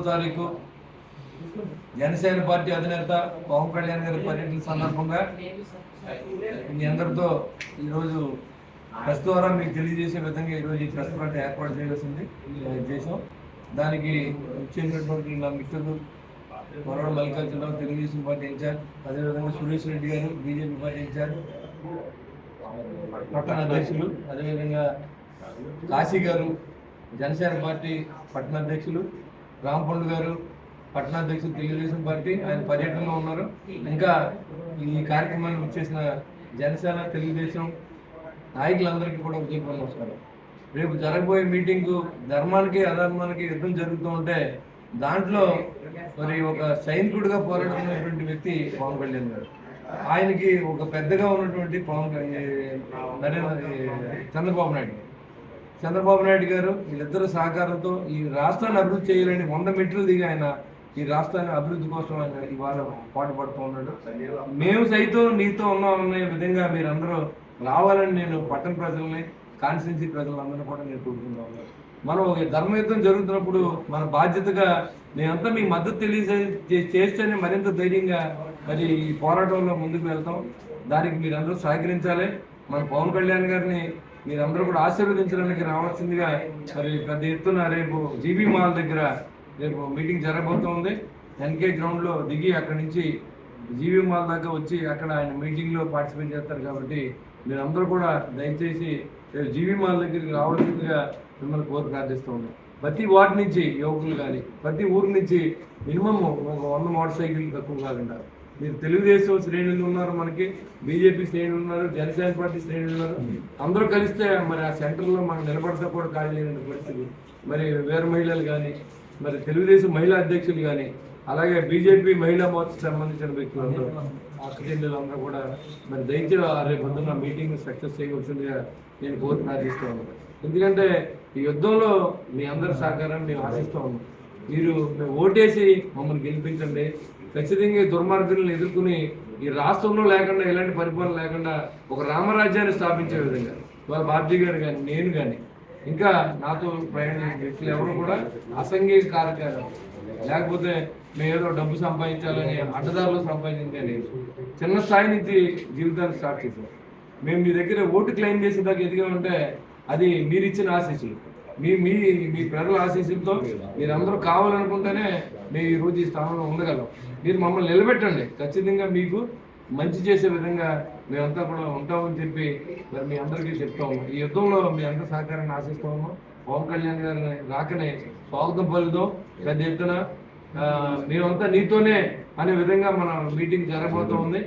ఇరవై తారీఖు. జనసేన పార్టీ అధినేత పవన్ కళ్యాణ్ గారి పర్యటన సందర్భంగా మీ అందరితో ఈరోజు ప్రెస్ ద్వారా మీకు తెలియజేసే విధంగా ఈరోజు ఈ ప్రెస్ పార్టీ ఏర్పాటు చేయాల్సింది. చేసాం? దానికి వచ్చేటటువంటి నా మిత్రులు కొరడ మల్లికార్జునరావు తెలుగుదేశం పార్టీ ఇన్ఛార్జ్ అదేవిధంగా సురేష్ రెడ్డి గారు బీజేపీ పార్టీ ఇన్ఛార్జ్ పట్టణ అధ్యక్షులు అదేవిధంగా కాశీ గారు జనసేన పార్టీ పట్టణ అధ్యక్షులు రాంపండు గారు పట్టణాధ్యక్షులు తెలుగుదేశం పార్టీ ఆయన పర్యటనలో ఉన్నారు. ఇంకా ఈ కార్యక్రమాన్ని వచ్చేసిన జనసేన తెలుగుదేశం నాయకులందరికీ కూడా ఉదయపూర్వ నమస్కారం రేపు జరగబోయే మీటింగు ధర్మానికి అధర్మానికి యుద్ధం జరుగుతూ ఉంటే దాంట్లో మరి ఒక సైనికుడిగా పోరాడుతున్నటువంటి వ్యక్తి పవన్ కళ్యాణ్ గారు. ఆయనకి ఒక పెద్దగా ఉన్నటువంటి పవన్ నరేంద్ర చంద్రబాబు నాయుడు చంద్రబాబు నాయుడు గారు వీళ్ళిద్దరు సహకారంతో ఈ రాష్ట్రాన్ని అభివృద్ధి చేయాలని వంద మెట్లు దిగి ఆయన ఈ రాష్ట్రాన్ని అభివృద్ధి కోసం ఆయన ఇవాళ పాటు పడుతూ ఉన్నాడు. మేము సైతం నీతో ఉన్నామనే విధంగా మీరందరూ రావాలని నేను పట్టణ ప్రజల్ని కాన్స్టిట్యున్సీ ప్రజలందరూ కూడా నేను కోరుకుంటా మనం ఒక ధర్మయుద్ధం జరుగుతున్నప్పుడు మన బాధ్యతగా మేమంతా మీ మద్దతు తెలియజే చేస్తేనే మరింత ధైర్యంగా మరి ఈ పోరాటంలో ముందుకు వెళ్తాం. దానికి మీరందరూ సహకరించాలి. మన పవన్ కళ్యాణ్ గారిని మీరందరూ కూడా ఆశీర్వదించడానికి రావాల్సిందిగా మరి పెద్ద ఎత్తున రేపు జీబీ మాల్ దగ్గర రేపు మీటింగ్ జరగబోతోంది. ఎన్కే గ్రౌండ్లో దిగి అక్కడి నుంచి జీవీ మాల్ దాకా వచ్చి అక్కడ ఆయన మీటింగ్లో పార్టిసిపేట్ చేస్తారు కాబట్టి మీరందరూ కూడా దయచేసి రేపు జీవీ మాల్ దగ్గరికి రావాల్సిందిగా మిమ్మల్ని కోరి ప్రార్థిస్తూ ఉన్నాం. ప్రతి వార్డు నుంచి యువకులు కానీ ప్రతి ఊరు నుంచి మినిమం ఒక వంద మోటార్ సైకిల్ తక్కువ కాకుండా మీరు తెలుగుదేశం శ్రేణులు ఉన్నారు మనకి బీజేపీ శ్రేణులు ఉన్నారు జనసేన పార్టీ శ్రేణులు ఉన్నారు. అందరూ కలిస్తే మరి ఆ సెంటర్లో మనం నిలబడితే కూడా ఖాళీ లేని పరిస్థితి. మరి వేరు మహిళలు కానీ మరి తెలుగుదేశం మహిళా అధ్యక్షులు కానీ అలాగే బీజేపీ మహిళా మోర్చకు సంబంధించిన వ్యక్తులందరూ అక్కచెల్లెలు అందరూ కూడా మరి దయచేసి ఆ రేపు పొద్దున్న మీటింగ్ సక్సెస్ చేయవలసిందిగా నేను కోరి ప్రార్థిస్తూ ఎందుకంటే ఈ యుద్ధంలో మీ అందరి సహకారాన్ని మేము ఆశిస్తూ ఉన్నాం మీరు ఓటేసి మమ్మల్ని గెలిపించండి. ఖచ్చితంగా ఈ దుర్మార్గులను ఎదుర్కొని ఈ రాష్ట్రంలో లేకుండా ఎలాంటి పరిపాలన లేకుండా ఒక రామరాజ్యాన్ని స్థాపించే విధంగా వాళ్ళ బాబ్జీ గారు కానీ నేను కానీ ఇంకా నాతో ప్రయాణించిన వ్యక్తులు ఎవరు కూడా అసంఘిక కార్యక్రమం లేకపోతే మేము ఏదో డబ్బు సంపాదించాలని అడ్డదారులు సంపాదించే లేదు. చిన్న స్థాయి నుంచి జీవితాన్ని స్టార్ట్ చేసాం మేము మీ దగ్గర ఓటు క్లెయిమ్ చేసేదాకా ఎదిగామంటే అది మీరిచ్చిన ఆశీస్సులు. మీ మీ మీ ప్రజల ఆశీస్సులతో మీరందరూ కావాలనుకుంటేనే మేము ఈ రోజు ఈ స్థానంలో ఉండగలం. మీరు మమ్మల్ని నిలబెట్టండి. ఖచ్చితంగా మీకు మంచి చేసే విధంగా మేమంతా కూడా ఉంటామని చెప్పి మరి మీ అందరికీ చెప్తాము. ఈ యుద్ధంలో మీ అందరి సహకారాన్ని ఆశిస్తాము. పవన్ కళ్యాణ్ గారిని రాకనే స్వాగతం పలుకుదాం పెద్ద ఎత్తున మేమంతా నీతోనే అనే విధంగా మన మీటింగ్ జరగబోతూ ఉంది